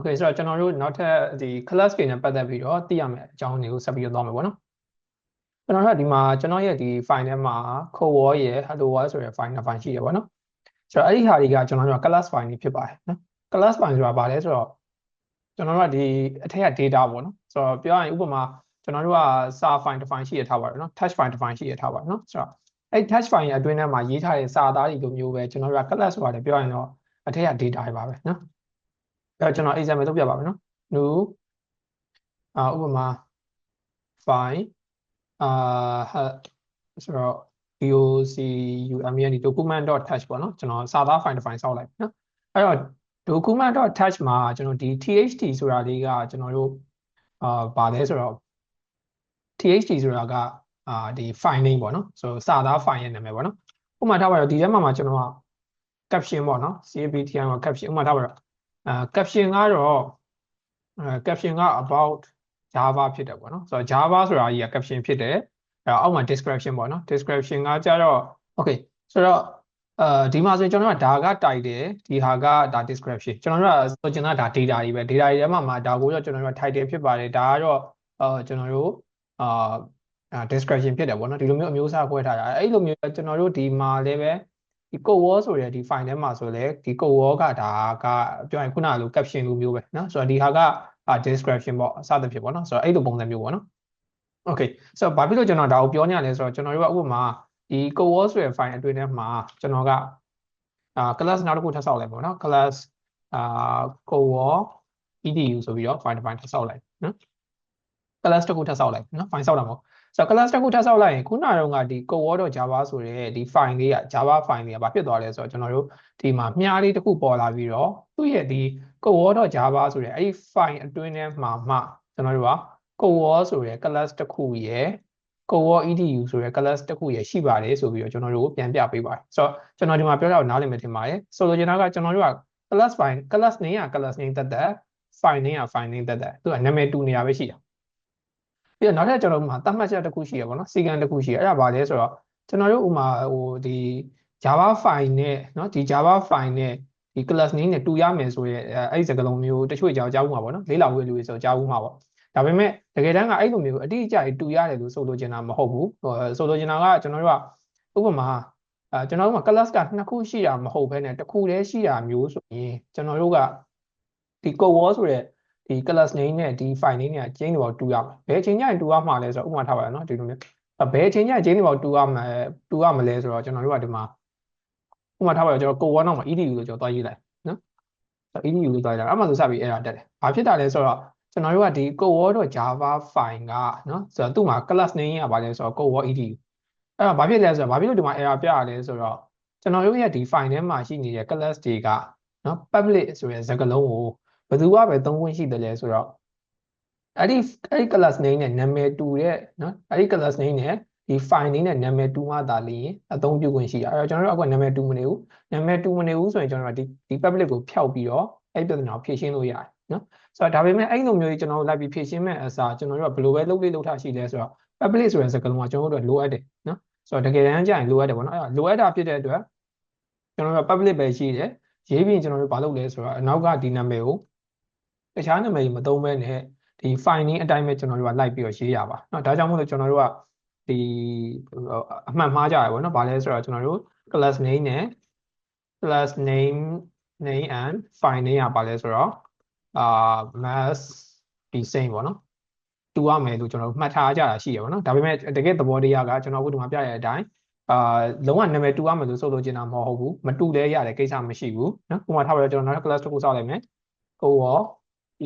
Okay ဆိုတော့ကျွန်တော်တို့နောက်ထပ်ဒီ class တွေနဲ့ပတ်သက်ပြီးတော့သိရမယ်အကြောင်းတွေကိုဆက်ပြီးတော့သွားမယ်ပေါ့နော်ကျွန်တော်တို့ဒီမှာကျွန်တော်ရဲ့ဒီ file ထဲမှာ code wall ရဲ့ hello world ဆိုတဲ့ file နှစ် file ရှိတယ်ပေါ့နော်ဆိုတော့အဲ့ဒီဟာတွေကကျွန်တော်တို့က class file တွေဖြစ်ပါတယ်နော် class file ဆိုတာဘာလဲဆိုတော့ကျွန်တော်တို့ကဒီအထက်က data ပေါ့နော်ဆိုတော့ပြောရရင်ဥပမာကျွန်တော်တို့ကစာ file တစ် file ရှိရထားပါတယ်နော် touch file တစ် file ရှိရထားပါတယ်နော်ဆိုတော့အဲ့ touch file ရဲ့အတွင်းထဲမှာရေးထားတဲ့စာသားတွေလိုမျိုးပဲကျွန်တော်တို့က class ဆိုတာလည်းပြောရရင်တော့အထက်က data တွေပါပဲနော် အဲ့ကျွန်တော် example လုပ်ပြပါမယ်နော် new အာဥပမာ file အာဆိုတော့ docum ရဲ့ document.touch ပေါ့နော်ကျွန်တော်စာသား file တစ် file ဆောက်လိုက်နော်အဲ့တော့ document.touch မှာကျွန်တော်ဒီ txt ဆိုတာလေးကကျွန်တော်တို့အာဗာလဲဆိုတော့ txt ဆိုတာကအာဒီ file name ပေါ့နော်ဆိုစာသား file ရဲ့နာမည်ပေါ့နော်ဥပမာထားပါတော့ဒီထဲမှာမှာကျွန်တော်က caption ပေါ့နော် CAPTN က caption ဥပမာထားပါတော့ အဲ caption ကတော့အဲ caption က about Java ဖြစ်တယ်ပေါ့နော်ဆိုတော့ Java ဆိုတာကြီးက caption ဖြစ်တယ်အဲအောက်မှာ description ပေါ့နော် description ကကြတော့ okay ဆိုတော့အဲဒီမှာဆိုရင်ကျွန်တော်တို့ကဒါက title ဒီဟာကဒါ description ကျွန်တော်တို့ကဆိုချင်တာဒါ data တွေပဲ data တွေထဲမှာမှာဒါကိုတော့ကျွန်တော်တို့က title ဖြစ်ပါတယ်ဒါကတော့အဲကျွန်တော်တို့အာ description ဖြစ်တယ်ပေါ့နော်ဒီလိုမျိုးအမျိုးအစားခွဲထားတာအဲ့လိုမျိုးကျွန်တော်တို့ဒီမှာလည်းပဲ ဒီ code wall ဆိုတဲ့ဒီ file ထဲမှာဆိုလဲဒီ code wall ကဒါကပြောရင်ခုနကလို caption လိုမျိုးပဲเนาะဆိုတော့ဒီဟာက description ပေါ့အစသဖြင့်ပေါ့နော်ဆိုတော့အဲ့လိုပုံစံမျိုးပေါ့နော် okay ဆိုတော့ဘာဖြစ်လို့ကျွန်တော်ဒါကိုပြောညလဲဆိုတော့ကျွန်တော်တို့ကဥပမာဒီ code wall ဆိုတဲ့ file အတွင်းထဲမှာကျွန်တော်ကအာ class နောက်တစ်ခုထပ်ဆောက်လိုက်ပေါ့နော် class အာ code wall edu ဆိုပြီးတော့ file တစ် file ထပ်ဆောက်လိုက်နော် class တစ်ခုထပ်ဆောက်လိုက်နော် file ဆောက်တာမဟုတ် ဆိုတော့ class တစ်ခုထပ်ဆောက်လိုက်ရင်ခုနကတော့ဒီ code.java ဆိုတဲ့ဒီ file လေးက java file လေးကဘာဖြစ်သွားလဲဆိုတော့ကျွန်တော်တို့ဒီမှာမြားလေးတစ်ခုပေါ်လာပြီးတော့သူ့ရဲ့ဒီ code.java ဆိုတဲ့အဲ့ဒီ file အတွင်းထဲမှာမှကျွန်တော်တို့က code ဆိုတဲ့ class တစ်ခုရဲ့ code edu ဆိုတဲ့ class တစ်ခုရဲ့ရှိပါတယ်ဆိုပြီးတော့ကျွန်တော်တို့ပြန်ပြပေးပါတယ်ဆိုတော့ကျွန်တော်ဒီမှာပြောတာကိုနားလည်မယ်ထင်ပါတယ်ဆိုလိုချင်တာကကျွန်တော်တို့က class file class name က class name တက်တက် file name က file name တက်တက်သူကနာမည်တူနေရပဲရှိတာ ပြီးတော့နောက်ထပ်ကျွန်တော်တို့မှာသတ်မှတ်ချက်တစ်ခုရှိရပါတော့စီကံတစ်ခုရှိရအဲ့ဒါဘာလဲဆိုတော့ကျွန်တော်တို့ဥမာဟိုဒီ Java file နဲ့เนาะဒီ Java file နဲ့ဒီ class name နဲ့တူရမယ်ဆိုရဲအဲ့ဒီစကားလုံးမျိုးတချို့ကြောက်ကြောက်မှာပေါ့နော်လေးလာဝေးလူတွေဆိုကြောက်မှာပေါ့ဒါပေမဲ့တကယ်တမ်းကအဲ့လိုမျိုးအတိအကျတူရတယ်လို့ဆိုလိုချင်တာမဟုတ်ဘူးဟိုဆိုလိုချင်တာကကျွန်တော်တို့ကဥပမာအဲကျွန်တော်တို့က class ကနှစ်ခုရှိတာမဟုတ်ဘဲနဲ့တစ်ခုတည်းရှိတာမျိုးဆိုရင်ကျွန်တော်တို့ကဒီ code wall ဆိုတဲ့ ဒီ class name နဲ့ဒီ file name နဲ့ chain တွေပေါ်တူရမယ်ဘယ်ချိန်ကျရင်တူရမှာလဲဆိုတော့ဥပမာထားပါရနော်ဒီလိုမျိုးဘယ်ချိန်ကျရင် chain တွေပေါ်တူရမယ်တူရမလဲဆိုတော့ကျွန်တော်တို့ကဒီမှာဥပမာထားပါရကျွန်တော် code wall နောက်မှာ edu လို့ကျွန်တော်သွားရေးလိုက်နော် edu လို့သွားကြတာအဲ့မှာဆိုစပြီးအဲ့ဒါတက်တယ်ဘာဖြစ်တာလဲဆိုတော့ကျွန်တော်တို့ကဒီ code.java file ကနော်ဆိုတော့သူ့မှာ class name ကဘာလဲဆိုတော့ code edu အဲ့တော့ဘာဖြစ်လဲဆိုတော့ဘာဖြစ်လို့ဒီမှာ error ပြရလဲဆိုတော့ကျွန်တော်တို့ရဲ့ဒီ file ထဲမှာရှိနေတဲ့ class တွေကနော် public ဆိုတဲ့စကားလုံးကို ဘယ်သူကပဲသုံးခွင့်ရှိတယ်လဲဆိုတော့အဲ့ဒီအဲ့ဒီ class name နဲ့နာမည်တူတဲ့နော်အဲ့ဒီ class name နဲ့ဒီ file name နဲ့နာမည်တူမှသာလျင်အသုံးပြုခွင့်ရှိရအဲ့တော့ကျွန်တော်တို့အခုနာမည်တူမနေဘူးနာမည်တူမနေဘူးဆိုရင်ကျွန်တော်တို့ဒီဒီ public ကိုဖျောက်ပြီးတော့အဲ့ပြဿနာကိုဖြေရှင်းလို့ရတယ်နော်ဆိုတော့ဒါပေမဲ့အဲ့လိုမျိုးကြီးကျွန်တော်တို့လိုက်ပြီးဖြည့်ရှင်းမဲ့အစားကျွန်တော်တို့ကဘယ်လိုပဲလုပ်လေးလုပ်ထားရှိလဲဆိုတော့ public ဆိုတဲ့စကားလုံးကကျွန်တော်တို့လိုအပ်တယ်နော်ဆိုတော့တကယ်တမ်းကျရင်လိုအပ်တယ်ပေါ့နော်အဲ့လိုအပ်တာဖြစ်တဲ့အတွက်ကျွန်တော်တို့က public ပဲရှိတယ်ရေးပြီးကျွန်တော်တို့ဘာလုပ်လဲဆိုတော့အနောက်ကဒီနာမည်ကို တခြားနာမည်မသုံးဘဲနဲ့ဒီ file name အတိုင်းပဲကျွန်တော်တို့ကလိုက်ပြီးတော့ရေးရပါနော်ဒါကြောင့်မို့လို့ကျွန်တော်တို့ကဒီအမှန်မှားကြရပေါ့နော်ဘာလဲဆိုတော့ကျွန်တော်တို့ class name နဲ့ class name name and file name ကပါလဲဆိုတော့အာ mass ဒီ same ပေါ့နော်တူရမယ်လို့ကျွန်တော်မှတ်ထားကြတာရှိရပါတော့ဒါပေမဲ့တကယ်သဘောတရားကကျွန်တော်အခုဒီမှာပြရတဲ့အတိုင်းအာလုံးဝနာမည်တူရမယ်လို့ဆိုလိုချင်တာမဟုတ်ဘူးမတူလဲရတယ်ကိစ္စမရှိဘူးနော်ဥပမာထားပါတော့ကျွန်တော်နောက် class တစ်ခုစောက်လိုက်မယ် core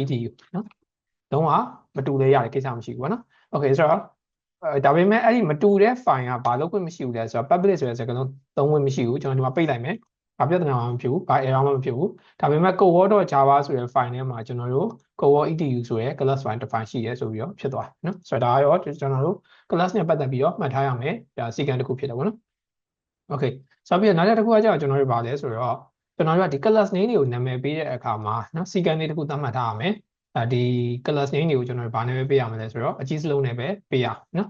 edu နော်လုံးဝမတူလဲရတယ်ကိစ္စမရှိဘူးပေါ့နော် okay ဆိုတော့အဲဒါပေမဲ့အဲ့ဒီမတူတဲ့ file ကဘာလို့ခွင့်မရှိဘူးလဲဆိုတော့ public ဆိုတဲ့စကားလုံးသုံးခွင့်မရှိဘူးကျွန်တော်ဒီမှာပိတ်လိုက်မယ်ဘာပြဿနာမှမဖြစ်ဘူးဘာ error မှမဖြစ်ဘူးဒါပေမဲ့ code.java ဆိုတဲ့ file ထဲမှာကျွန်တော်တို့ code.edu ဆိုတဲ့ class file တစ် file ရှိရဲဆိုပြီးတော့ဖြစ်သွားတယ်နော်ဆိုတော့ဒါရောကျွန်တော်တို့ class နဲ့ပတ်သက်ပြီးတော့မှတ်ထားရမယ်ဒါစီကံတစ်ခုဖြစ်တယ်ပေါ့နော် okay ဆိုပြီးတော့နောက်တစ်ခုကကြာကျွန်တော်တို့ဗာလဲဆိုတော့ ကျွန်တော်တို့ကဒီ class name တွေကိုနာမည်ပေးတဲ့အခါမှာနော်စီကံလေးတစ်ခုသတ်မှတ်ထားရမယ်အဲဒီ class name တွေကိုကျွန်တော်တို့ဗာနဲ့ပဲပေးရမလဲဆိုတော့အကြီးစလုံးနဲ့ပဲပေးရနော်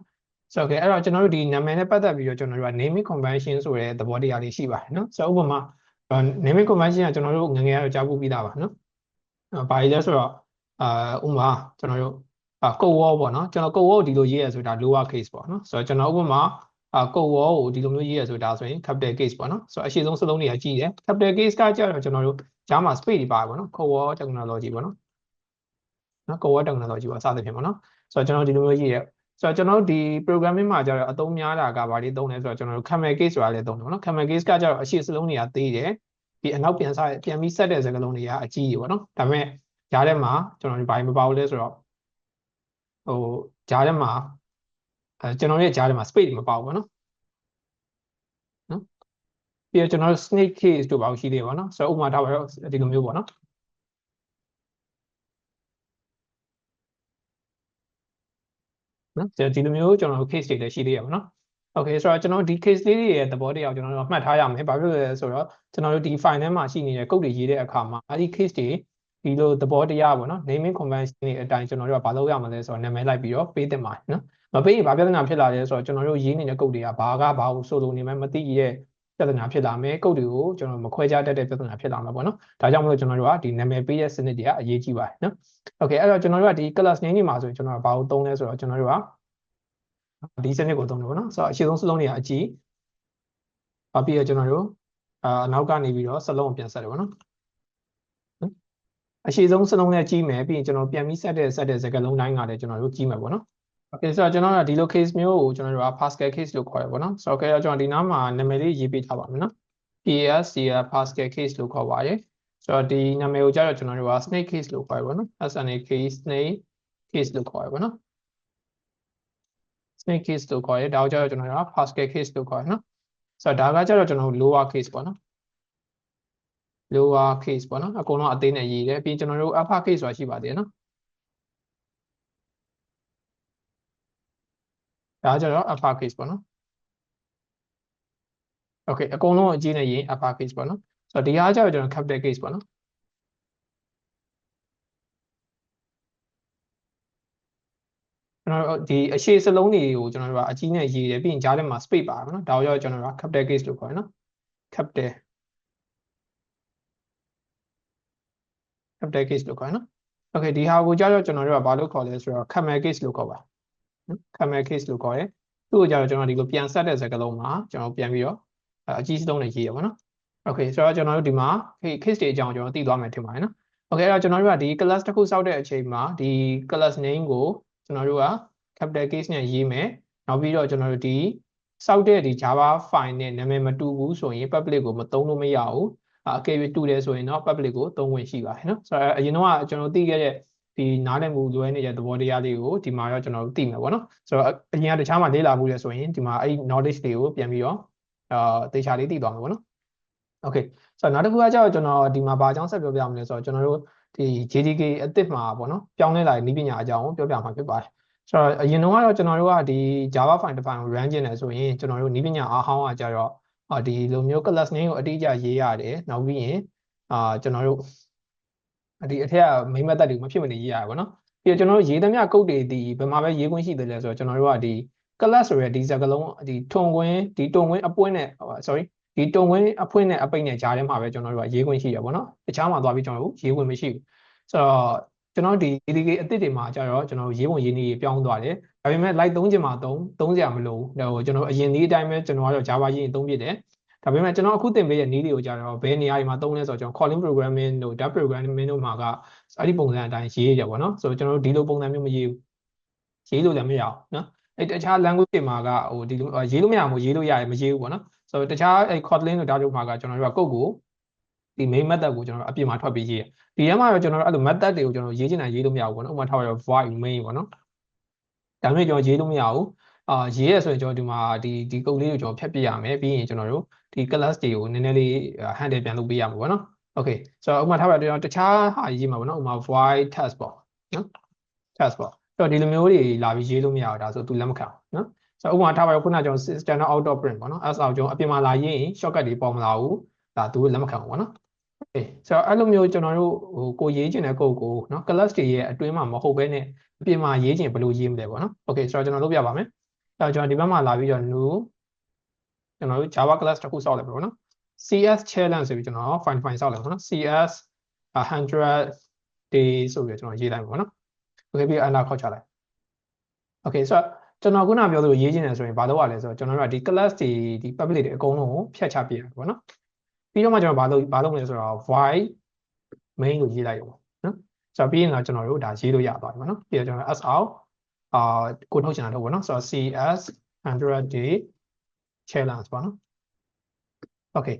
ဆိုတော့ okay အဲ့တော့ကျွန်တော်တို့ဒီနာမည်နဲ့ပတ်သက်ပြီးတော့ကျွန်တော်တို့က naming convention ဆိုတဲ့သဘောတရားလေးရှိပါတယ်နော်ဆိုတော့ဥပမာ naming convention ကကျွန်တော်တို့ငငယ်ရတော့ကြားဖို့ပြီးသားပါနော်ဘာကြီးလဲဆိုတော့အာဥပမာကျွန်တော်တို့အာကုတ်ဝေါပေါ့နော်ကျွန်တော်ကုတ်ဝေါကိုဒီလိုရေးရဆိုတာ lower case ပေါ့နော်ဆိုတော့ကျွန်တော်ဥပမာ အာကုတ်ဝေါကိုဒီလိုမျိုးရေးရဆိုတာဆိုရင် capital case ပေါ့နော်ဆိုတော့အရှိဆုံးစလုံးတွေကကြီးတယ် capital case ကကြတော့ကျွန်တော်တို့ဂျာမှာ space တွေပါတယ်ပေါ့နော်ကုတ်ဝေါ technology ပေါ့နော်နော်ကုတ်ဝေါ technology ပေါ့စသဖြင့်ပေါ့နော်ဆိုတော့ကျွန်တော်ဒီလိုမျိုးရေးရဆိုတော့ကျွန်တော်တို့ဒီ programming မှာကျတော့အသုံးများတာကဘာတွေသုံးလဲဆိုတော့ကျွန်တော်တို့ camel case ဆိုတာလည်းသုံးတယ်ပေါ့နော် camel case ကကျတော့အရှိစလုံးတွေကသေးတယ်ဒီအနောက်ပြန်စားပြန်ပြီးဆက်တဲ့စကားလုံးတွေကအကြီးကြီးပေါ့နော်ဒါပေမဲ့ဂျားထဲမှာကျွန်တော်ဒီဘာမပါဘူးလဲဆိုတော့ဟိုဂျားထဲမှာ အဲကျွန်တော်ရဲ့ဂျားထဲမှာ space မပါဘူးပေါ့နော်နော်ပြီးတော့ကျွန်တော် snake case တို့ပါရှိသေးတယ်ပေါ့နော်ဆိုတော့ဥပမာထားပါတော့ဒီလိုမျိုးပေါ့နော်နော်ဒီလိုမျိုးကျွန်တော်တို့ case တွေလည်းရှိသေးရပါတော့ Okay ဆိုတော့ကျွန်တော်ဒီ case လေးတွေရဲ့သဘောတရားကိုကျွန်တော်တို့မှတ်ထားရမယ်။ဘာဖြစ်လို့လဲဆိုတော့ကျွန်တော်တို့ဒီ file ထဲမှာရှိနေတဲ့ code တွေရေးတဲ့အခါမှာအဲဒီ case တွေဒီလိုသဘောတရားပေါ့နော် naming convention တွေအတိုင်းကျွန်တော်တို့ကဘာလုပ်ရမလဲဆိုတော့နာမည်လိုက်ပြီးတော့ပေးတင်ပါတယ်နော်။ မပေးရင်ဘာပြဿနာဖြစ်လာလဲဆိုတော့ကျွန်တော်တို့ရေးနေတဲ့ code တွေကဘာကဘာကိုဆိုလိုနေမှမသိရဲ့ပြဿနာဖြစ်လာမယ်။ code တွေကိုကျွန်တော်မခွဲခြားတတ်တဲ့ပြဿနာဖြစ်လာမှာပေါ့နော်။ဒါကြောင့်မလို့ကျွန်တော်တို့ကဒီနာမည်ပေးတဲ့စနစ်တွေကအရေးကြီးပါတယ်နော်။ Okay အဲ့တော့ကျွန်တော်တို့ကဒီ class name တွေမှာဆိုရင်ကျွန်တော်ကဘာကိုသုံးလဲဆိုတော့ကျွန်တော်တို့ကဒီစနစ်ကိုသုံးတယ်ပေါ့နော်ဆိုတော့အရှိဆုံးစလုံးတွေကအကြီးဘာပြီးတော့ကျွန်တော်တို့အာနောက်ကနေပြီးတော့စလုံးကိုပြန်ဆက်တယ်ပေါ့နော်အရှိဆုံးစလုံးနဲ့ကြီးမယ်ပြီးရင်ကျွန်တော်ပြန်ပြီးဆက်တဲ့ဆက်တဲ့စကားလုံးတိုင်းကလည်းကျွန်တော်တို့ကြီးမယ်ပေါ့နော် Okay ဆိုတော့ကျွန်တော်ကဒီလို case မျိုးကိုကျွန်တော်တို့က Pascal case လို့ခေါ်ရပေါ့နော်ဆိုတော့ okay ကျွန်တော်ဒီနားမှာနာမည်လေးရေးပေးထားပါမယ်နော် PS ဒီ Pascal case လို့ခေါ်ပါတယ်ဆိုတော့ဒီနာမည်ကိုကြတော့ကျွန်တော်တို့က snake case လို့ခေါ်ရပါတော့ SNA case snake case လို့ခေါ်ရပါတော့ snake case လို့ခေါ်ရဲဒါကိုကျတော့ကျွန်တော်က Pascal case လို့ခေါ်ရနော်ဆိုတော့ဒါကကျတော့ကျွန်တော် lower case ပေါ့နော် lower case ပေါ့နော်အကုန်လုံးအသေးနဲ့ရေးတယ်ပြီးကျွန်တော်တို့ upper case ဆိုတာရှိပါသေးတယ်နော် ဒါကျတော့ upper case ပေါ့နော် okay အကုန်လုံးအကြီးနဲ့ရေး upper case ပေါ့နော်ဆိုတော့ဒီဟာကျတော့ကျွန်တော် capital case ပေါ့နော်ကျွန်တော်တို့ဒီအရှိစလုံးတွေကိုကျွန်တော်တို့ကအကြီးနဲ့ရေးတယ်ပြီးရင်ကြားထဲမှာ space ပါနော်ဒါကိုရောကျွန်တော်တို့က capital case လို့ခေါ်တယ်နော် capital capital case လို့ခေါ်တယ်နော် okay ဒီဟာကိုကြားတော့ကျွန်တော်တို့ကဘာလို့ခေါ်လဲဆိုတော့ camel case လို့ခေါ်ပါနော် camel case လို့ခေါ်တယ်သူ့ကိုကြားတော့ကျွန်တော်ဒီလိုပြန်ဆက်တဲ့စကားလုံးမှာကျွန်တော်ပြန်ပြီးတော့အကြီးစလုံးနဲ့ရေးရပါနော် okay ဆိုတော့ကျွန်တော်တို့ဒီမှာ case တွေအကြောင်းကျွန်တော်သိသွားမယ်ထင်ပါတယ်နော် okay အဲ့တော့ကျွန်တော်တို့ကဒီ class တစ်ခုစောက်တဲ့အချိန်မှာဒီ class name ကိုကျွန်တော်တို့က capital case နဲ့ရေးမယ်နောက်ပြီးတော့ကျွန်တော်တို့ဒီစောက်တဲ့ဒီ Java file နဲ့နာမည်မတူဘူးဆိုရင် public ကိုမသုံးလို့မရဘူးအကယ်၍တူတယ်ဆိုရင်တော့ public ကိုသုံးဝင်ရှိပါတယ်နော်ဆိုတော့အရင်တော့ကျွန်တော်သိခဲ့တဲ့ ဒီနားလည်မှုလွဲနေတဲ့သဘောတရားလေးကိုဒီမှာတော့ကျွန်တော်တို့သိမယ်ပေါ့နော်ဆိုတော့အရင်ကတခြားမှာလေ့လာမှုလဲဆိုရင်ဒီမှာအဲ့ knowledge တွေကိုပြန်ပြီးတော့အာသေချာလေးသိသွားမှာပေါ့နော် okay ဆိုတော့နောက်တစ်ခုကကျတော့ကျွန်တော်ဒီမှာဘာအကြောင်းဆက်ပြောပြမလဲဆိုတော့ကျွန်တော်တို့ဒီ JDK အသစ်မှာပေါ့နော်ပြောင်းလဲလာတဲ့နည်းပညာအကြောင်းကိုပြောပြမှာဖြစ်ပါတယ်ဆိုတော့အရင်တော့ကတော့ကျွန်တော်တို့ကဒီ Java file တစ် file ကို run ကျင်တယ်ဆိုရင်ကျွန်တော်တို့နည်းပညာအားဟောင်းကကြတော့ဒီလိုမျိုး class name ကိုအတိအကျရေးရတယ်နောက်ပြီးရင်အာကျွန်တော်တို့ ဒီအထက်က main method တွေမဖြစ်မနေရေးရတယ်ပေါ့နော်ပြီးတော့ကျွန်တော်တို့ရေးသမျှ code တွေဒီဘယ်မှာပဲရေးခွင့်ရှိတယ်လဲဆိုတော့ကျွန်တော်တို့ကဒီ class ဆိုရယ်ဒီစကားလုံးဒီထုံခွင်းဒီတုံခွင်းအပွင့်နဲ့ sorry ဒီတုံခွင်းအဖွင့်နဲ့အပိတ်နဲ့ကြားထဲမှာပဲကျွန်တော်တို့ကရေးခွင့်ရှိရပါတော့။တခြားမှာသွားပြီးကျွန်တော်တို့ရေးခွင့်မရှိဘူး။ဆိုတော့ကျွန်တော်ဒီ ADK အသစ်တွေမှာကျတော့ကျွန်တော်တို့ရေးပုံရေးနည်းပြောင်းသွားတယ်။ဒါပေမဲ့ light သုံးချင်မှာသုံးသုံးစရာမလိုဘူး။ဟိုကျွန်တော်အရင်နည်းအတိုင်းပဲကျွန်တော်ကတော့ Java ရေးရင်သုံးပြတယ်။ ဒါပေမဲ့ကျွန်တော်အခုသင်ပေးတဲ့နည်းတွေကိုကြတော့ဘယ်နေရာတွေမှာသုံးလဲဆိုတော့ကျွန်တော် calling programming တို့ dot programming တို့မှာကအဲ့ဒီပုံစံအတိုင်းရေးရပါတော့။ဆိုတော့ကျွန်တော်တို့ဒီလိုပုံစံမျိုးမရေးဘူး။ရေးလို့လည်းမရအောင်နော်။အဲ့တခြား language တွေမှာကဟိုဒီလိုရေးလို့မရဘူးရေးလို့ရတယ်မရေးဘူးပေါ့နော်။ဆိုတော့တခြားအဲ့ Kotlin တို့ဒါတို့မှာကကျွန်တော်တို့က code ကိုဒီ main method ကိုကျွန်တော်တို့အပြင်မှာထွက်ပြီးရေးရဒီထဲမှာတော့ကျွန်တော်တို့အဲ့လို method တွေကိုကျွန်တော်ရေးချင်တာရေးလို့မရဘူးပေါ့နော်ဥပမာထားပါတော့ void main ပေါ့နော်ဒါပေမဲ့ကျွန်တော်ရေးလို့မရဘူး အာရေးရဆိုရင်ကျွန်တော်ဒီမှာဒီဒီကုတ်လေးကိုကျွန်တော်ဖြတ်ပြရမယ်ပြီးရင်ကျွန်တော်တို့ဒီ class တွေကိုနည်းနည်းလေး handle ပြန်လုပ်ပေးရမှာပေါ့နော် okay ဆိုတော့ဥပမာထားပါတော့ကျွန်တော်တခြားဟာရေးမှာပေါ့နော်ဥပမာ void test ပေါ့နော် test ပေါ့အဲ့တော့ဒီလိုမျိုးတွေလာပြီးရေးလို့မရဘူးဒါဆိုသူလက်မခံဘူးနော်ဆိုတော့ဥပမာထားပါတော့ခုနကကျွန်တော် standard outdoor print ပေါ့နော် s အောင်ကျွန်တော်အပြင်မှာလာရေးရင် shortcut တွေပေါ်မလာဘူးဒါသူလက်မခံဘူးပေါ့နော် okay ဆိုတော့အဲ့လိုမျိုးကျွန်တော်တို့ဟိုကိုရေးချင်တဲ့ကုတ်ကိုနော် class တွေရဲ့အတွင်းမှာမဟုတ်ဘဲနဲ့အပြင်မှာရေးချင်ဘယ်လိုရေးမလဲပေါ့နော် okay ဆိုတော့ကျွန်တော်လုပ်ပြပါမယ် တော့ကျွန်တော်ဒီဘက်မှာလာပြီးတော့ new ကျွန်တော်တို့ java class တစ်ခုစောက်လိုက်ပြီပေါ့နော် cs challenge ဆိုပြီးကျွန်တော် find find စောက်လိုက်ပေါ့နော် cs 100 day ဆိုပြီးကျွန်တော်ရေးလိုက်ပေါ့နော် okay ပြီးအနာခေါ်ချလိုက် okay ဆိုတော့ကျွန်တော်ခုနပြောသလိုရေးချင်တယ်ဆိုရင်ဘာလုပ်ရလဲဆိုတော့ကျွန်တော်တို့ကဒီ class တွေဒီ public တွေအကုန်လုံးကိုဖျက်ချပြရပေါ့နော်ပြီးတော့မှကျွန်တော်ဘာလုပ်ဘာလုပ်မလဲဆိုတော့ void main ကိုရေးလိုက်ရပေါ့နော်ဆိုတော့ပြီးရင်တော့ကျွန်တော်တို့ဒါရေးလို့ရသွားပြီပေါ့နော်ပြီးတော့ကျွန်တော် sr အာကိုထုတ်ချင်တာထုတ်ပေါ့နော်ဆိုတော့ cs 100 day challenge ပေါ့နော် okay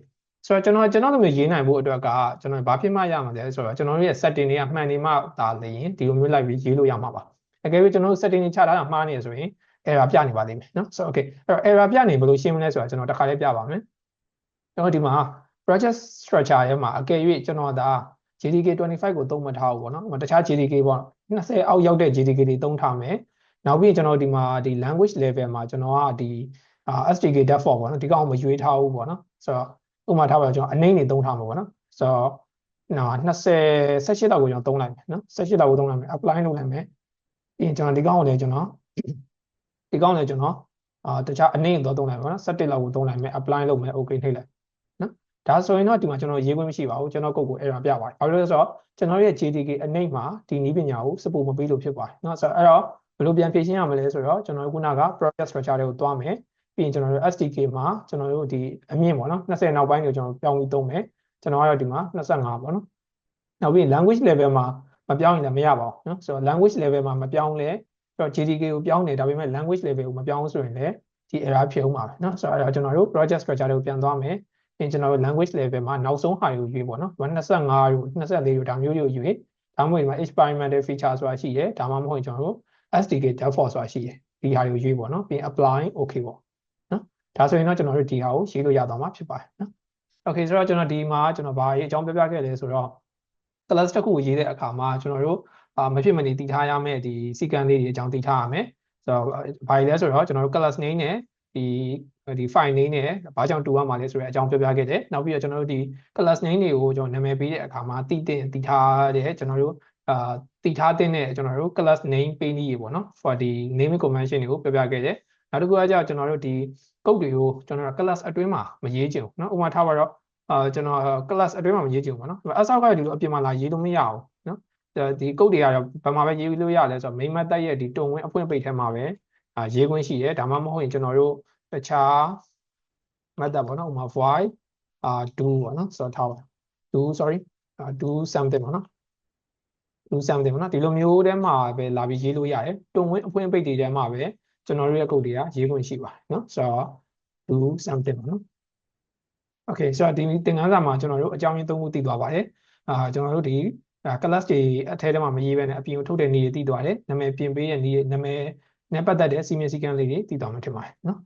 ဆိုတော့ကျွန်တော်ကျွန်တော်တို့မျိုးရေးနိုင်ဖို့အတွက်ကကျွန်တော်ဘာဖြစ်မှရမှာလဲဆိုတော့ကျွန်တော်တို့ရဲ့ setting တွေကမှန်နေမှဒါလျင်ဒီလိုမျိုးလိုက်ပြီးရေးလို့ရမှာပါအကယ်၍ကျွန်တော်တို့ setting တွေချထားတာမှားနေဆိုရင် error ပြနေပါလိမ့်မယ်နော်ဆိုတော့ okay အဲ့တော့ error ပြနေဘယ်လိုရှင်းမလဲဆိုတာကျွန်တော်တစ်ခါလေးပြပါမယ်ကျွန်တော်ဒီမှာ project structure ရဲ့မှာအကယ်၍ကျွန်တော်ဒါ JDK 25ကိုသုံးမထားဘူးပေါ့နော်တခြား JDK ပေါ့20အောက်ရောက်တဲ့ JDK တွေသုံးထားမယ် နောက်ပြီးကျွန်တော်ဒီမှာဒီ language level မှာကျွန်တော်ကဒီ SDK default ပေါ့နော်ဒီကောင်မရွေးထားဘူးပေါ့နော်ဆိုတော့ဥပမာထားပါကျွန်တော်အနှိမ့်နေသုံးထားမှာပေါ့နော်ဆိုတော့နော်20 18လောက်ကိုကျွန်တော်သုံးလိုက်မယ်နော်18လောက်ကိုသုံးလိုက်မယ် apply လုပ်လိုက်မယ်ပြီးရင်ကျွန်တော်ဒီကောင်ကိုလည်းကျွန်တော်ဒီကောင်လည်းကျွန်တော်အာတခြားအနှိမ့်တော့သုံးလိုက်ပါနော်17လောက်ကိုသုံးလိုက်မယ် apply လုပ်မယ် okay နှိပ်လိုက်နော်ဒါဆိုရင်တော့ဒီမှာကျွန်တော်ရေးခွင့်မရှိပါဘူးကျွန်တော်ကုတ်ကို error ပြပါတယ်ဘာလို့လဲဆိုတော့ကျွန်တော်ရဲ့ JDK အနှိမ့်မှာဒီနည်းပညာကို support မပေးလို့ဖြစ်ပါတယ်နော်ဆိုတော့အဲ့တော့ ဘယ်လိုပြန်ဖြည့်ရှင်းရမလဲဆိုတော့ကျွန်တော်ခုနက project structure တွေကိုတွားမယ်ပြီးရင်ကျွန်တော်တို့ SDK မှာကျွန်တော်တို့ဒီအမြင့်ပေါ့နော်20နောက်ပိုင်းကိုကျွန်တော်ပြောင်းပြီးသုံးမယ်ကျွန်တော်ကတော့ဒီမှာ25ပေါ့နော်နောက်ပြီး language level မှာမပြောင်းရင်လည်းမရပါဘူးနော်ဆိုတော့ language level မှာမပြောင်းလဲဆိုတော့ JDK ကိုပြောင်းနေဒါပေမဲ့ language level ကိုမပြောင်းဆိုရင်လည်းဒီ error ဖြစ်အောင်ပါပဲနော်ဆိုတော့အဲ့တော့ကျွန်တော်တို့ project structure တွေကိုပြန်သွားမယ်ပြင်ကျွန်တော်တို့ language level မှာနောက်ဆုံးဟာကိုရွေးပေါ့နော်25ကို24ကိုဒါမျိုးတွေကိုရွေးဒါမှမဟုတ်ဒီမှာ experimental feature ဆိုတာရှိတယ်ဒါမှမဟုတ်ကျွန်တော်တို့ SDK default ဆိုတာရှိတယ်ဒီဟာတွေကိုရွေးပေါ့နော်ပြီး apply okay ပေါ့နော်ဒါဆိုရင်တော့ကျွန်တော်တို့ဒီဟာကိုရေးလို့ရသွားမှာဖြစ်ပါတယ်နော် okay ဆိုတော့ကျွန်တော်ဒီမှာကျွန်တော်ဘာရေးအကြောင်းပြောပြခဲ့လဲဆိုတော့ class တစ်ခုကိုရေးတဲ့အခါမှာကျွန်တော်တို့အာမဖြစ်မနေတည်ထားရမယ့်ဒီ sequence လေးတွေအကြောင်းတည်ထားရမယ်ဆိုတော့ဘာလဲဆိုတော့ကျွန်တော်တို့ class name နဲ့ဒီဒီ file name နဲ့ဘာကြောင့်တူရမှာလဲဆိုတဲ့အကြောင်းပြောပြခဲ့တယ်နောက်ပြီးတော့ကျွန်တော်တို့ဒီ class name တွေကိုကျွန်တော်နာမည်ပေးတဲ့အခါမှာတည်တင်တည်ထားတဲ့ကျွန်တော်တို့ အာတည်ထားတဲ့ကျွန်တော်တို့ class name ပေးနည်းရေပေါ့နော် for ဒီ naming convention တွေကိုပြပြခဲ့တယ်နောက်တစ်ခုကကြကျွန်တော်တို့ဒီ code တွေကိုကျွန်တော်တို့ class အတွင်းမှာမရေးချင်ဘူးနော်ဥပမာထားပါတော့အာကျွန်တော် class အတွင်းမှာမရေးချင်ဘူးပေါ့နော်အဆောက်ကဒီလိုအပြင်မှာလာရေးလို့မရဘူးနော်ဒီ code တွေကတော့ဘာမှပဲရေးလို့ရလဲဆိုတော့ main method ရဲ့ဒီတုံဝင်အပွင့်ပိတ်ထဲမှာပဲအာရေးခွင့်ရှိတယ်ဒါမှမဟုတ်ရင်ကျွန်တော်တို့တခြား method ပေါ့နော်ဥပမာ void အာ do ပေါ့နော်ဆိုတော့ထားပါ do sorry do something ပေါ့နော် do something ပေါ့နော်ဒီလိုမျိုးထဲမှာပဲလာပြီးရေးလို့ရတယ်တုံဝင်အဖွင့်ပိတ်တွေထဲမှာပဲကျွန်တော်တို့ရဲ့ code တွေကရေးခွင့်ရှိပါတယ်နော်ဆိုတော့ do something ပေါ့နော် okay ဆိုတော့ဒီသင်ခန်းစာမှာကျွန်တော်တို့အကြောင်းရင်းသုံးခုသိသွားပါတယ်အာကျွန်တော်တို့ဒီ class တွေအထဲထဲမှာမရေးဘဲနဲ့အပြင်ကိုထုတ်တဲ့နည်းတွေသိသွားတယ်နာမည်ပြင်ပေးတဲ့နည်းနာမည်နဲ့ပတ်သက်တဲ့စီမံစည်းကမ်းလေးတွေသိသွားမှထင်ပါတယ်နော်